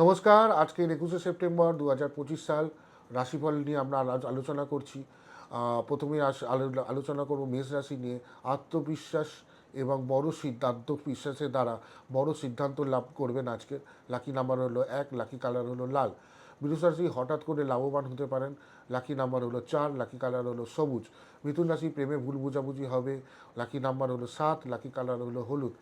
নমস্কার, আজকের একুশে সেপ্টেম্বর দু হাজার পঁচিশ সাল রাশিফল নিয়ে আমরা আলোচনা করছি। প্রথমে আলোচনা করব মেষ রাশি নিয়ে। আত্মবিশ্বাস এবং বড় সিদ্ধান্ত বিশ্বাসের দ্বারা বড় সিদ্ধান্ত লাভ করবেন আজকে। লাকি নাম্বার হলো এক, লাকি কালার হলো লাল। বৃষ রাশি হঠাৎ করে লাভবান হতে পারেন। লাকি নাম্বার হলো চার, লাকি কালার হলো সবুজ। মিথুন রাশি প্রেমে ভুল বোঝাবুঝি হবে। লাকি নাম্বার হলো সাত, লাকি কালার হলো হলুদ।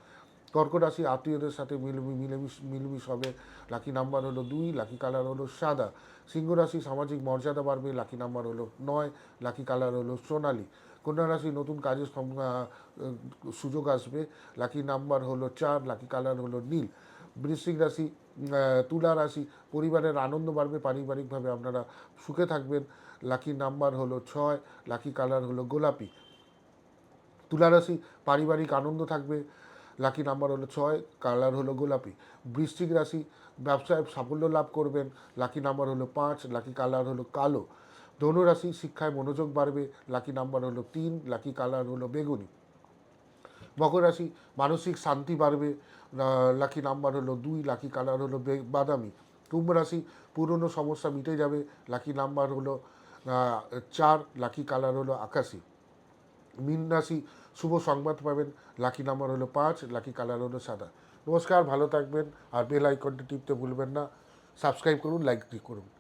কর্কট রাশি আত্মীয়দের সাথে মিলমি, মিলেমিশ, মিলমিশ হবে। লাকি নাম্বার হলো দুই লাকি কালার হলো সাদা। সিংহ রাশি সামাজিক মর্যাদা বাড়বে লাকি নাম্বার হলো নয় লাকি কালার হলো সোনালি। কন্যা রাশি নতুন কাজের সুযোগ আসবে লাকি নাম্বার হলো চার লাকি কালার হলো নীল। বৃশ্চিক রাশি তুলা রাশি, পরিবারের আনন্দ বাড়বে, পারিবারিকভাবে আপনারা সুখে থাকবেন। লাকি নাম্বার হলো ছয় লাকি কালার হলো গোলাপি। তুলা রাশি, পারিবারিক আনন্দ থাকবে লাকি নাম্বার হলো ছয়, কালার হলো গোলাপি। বৃশ্চিক রাশি, ব্যবসায় সাফল্য লাভ করবেন, লাকি নাম্বার হলো পাঁচ, লাকি কালার হলো কালো। ধনু রাশি, শিক্ষায় মনোযোগ বাড়বে, লাকি নাম্বার হলো তিন, লাকি কালার হলো বেগুনি। মকর রাশি, মানসিক শান্তি বাড়বে লাকি নাম্বার হলো দুই, লাকি কালার হলো বাদামি। কুম্ভ রাশি, পুরনো সমস্যা মিটে যাবে, লাকি নাম্বার হলো চার, লাকি কালার হলো আকাশি। মীন রাশি শুভ সংবাদ পাবেন। লাকি নাম্বার হলো পাঁচ লাকি কালার হলো সাদা। নমস্কার, ভালো থাকবেন আর বেল আইকনটি টিপতে ভুলবেন না। সাবস্ক্রাইব করুন লাইক করুন।